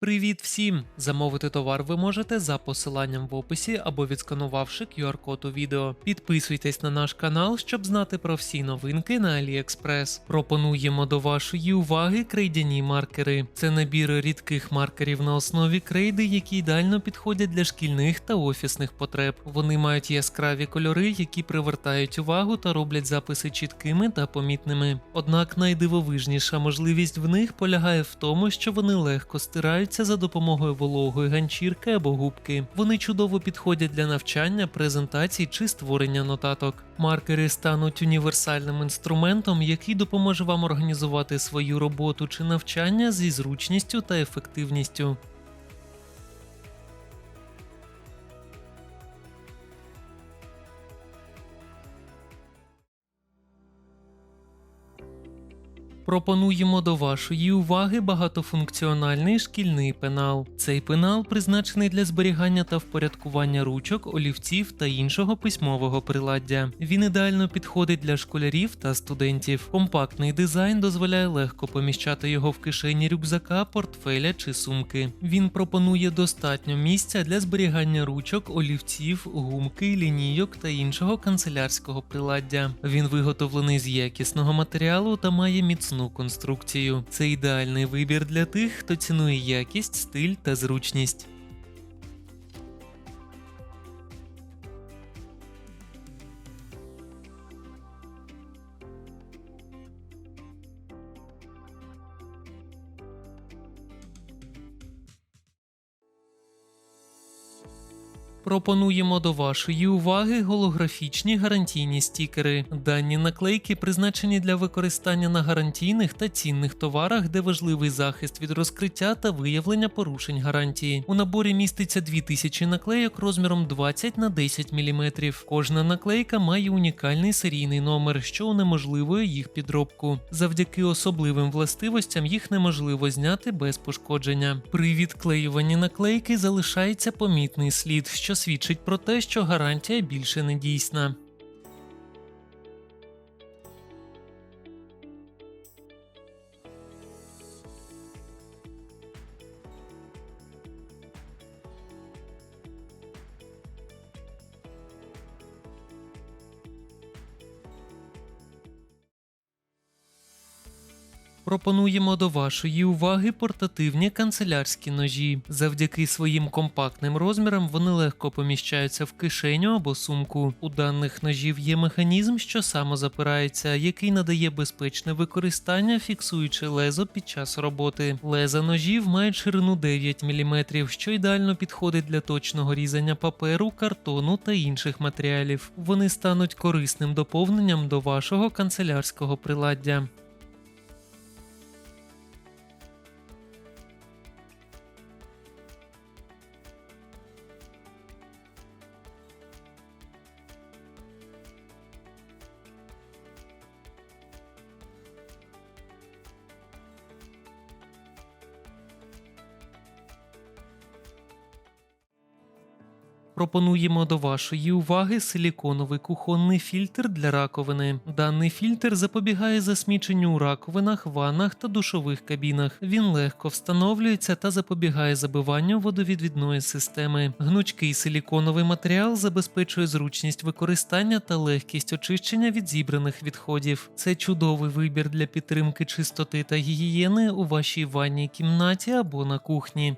Привіт всім! Замовити товар ви можете за посиланням в описі або відсканувавши QR-код у відео. Підписуйтесь на наш канал, щоб знати про всі новинки на AliExpress. Пропонуємо до вашої уваги крейдяні маркери. Це набір рідких маркерів на основі крейди, які ідеально підходять для шкільних та офісних потреб. Вони мають яскраві кольори, які привертають увагу та роблять записи чіткими та помітними. Однак найдивовижніша можливість в них полягає в тому, що вони легко стираються за допомогою вологої ганчірки або губки. Вони чудово підходять для навчання, презентацій чи створення нотаток. Маркери стануть універсальним інструментом, який допоможе вам організувати свою роботу чи навчання зі зручністю та ефективністю. Пропонуємо до вашої уваги багатофункціональний шкільний пенал. Цей пенал призначений для зберігання та впорядкування ручок, олівців та іншого письмового приладдя. Він ідеально підходить для школярів та студентів. Компактний дизайн дозволяє легко поміщати його в кишені рюкзака, портфеля чи сумки. Він пропонує достатньо місця для зберігання ручок, олівців, гумки, лінійок та іншого канцелярського приладдя. Він виготовлений з якісного матеріалу та має міцну конструкцію. Це ідеальний вибір для тих, хто цінує якість, стиль та зручність. Пропонуємо до вашої уваги голографічні гарантійні стікери. Дані наклейки призначені для використання на гарантійних та цінних товарах, де важливий захист від розкриття та виявлення порушень гарантії. У наборі міститься 2000 наклейок розміром 20 на 10 мм. Кожна наклейка має унікальний серійний номер, що унеможливує їх підробку. Завдяки особливим властивостям їх неможливо зняти без пошкодження. При відклеюванні наклейки залишається помітний слід, свідчить про те, що гарантія більше не дійсна. Пропонуємо до вашої уваги портативні канцелярські ножі. Завдяки своїм компактним розмірам вони легко поміщаються в кишеню або сумку. У даних ножів є механізм, що самозапирається, який надає безпечне використання, фіксуючи лезо під час роботи. Леза ножів мають ширину 9 мм, що ідеально підходить для точного різання паперу, картону та інших матеріалів. Вони стануть корисним доповненням до вашого канцелярського приладдя. Пропонуємо до вашої уваги силіконовий кухонний фільтр для раковини. Даний фільтр запобігає засміченню у раковинах, ваннах та душових кабінах. Він легко встановлюється та запобігає забиванню водовідвідної системи. Гнучкий силіконовий матеріал забезпечує зручність використання та легкість очищення від зібраних відходів. Це чудовий вибір для підтримки чистоти та гігієни у вашій ванній кімнаті або на кухні.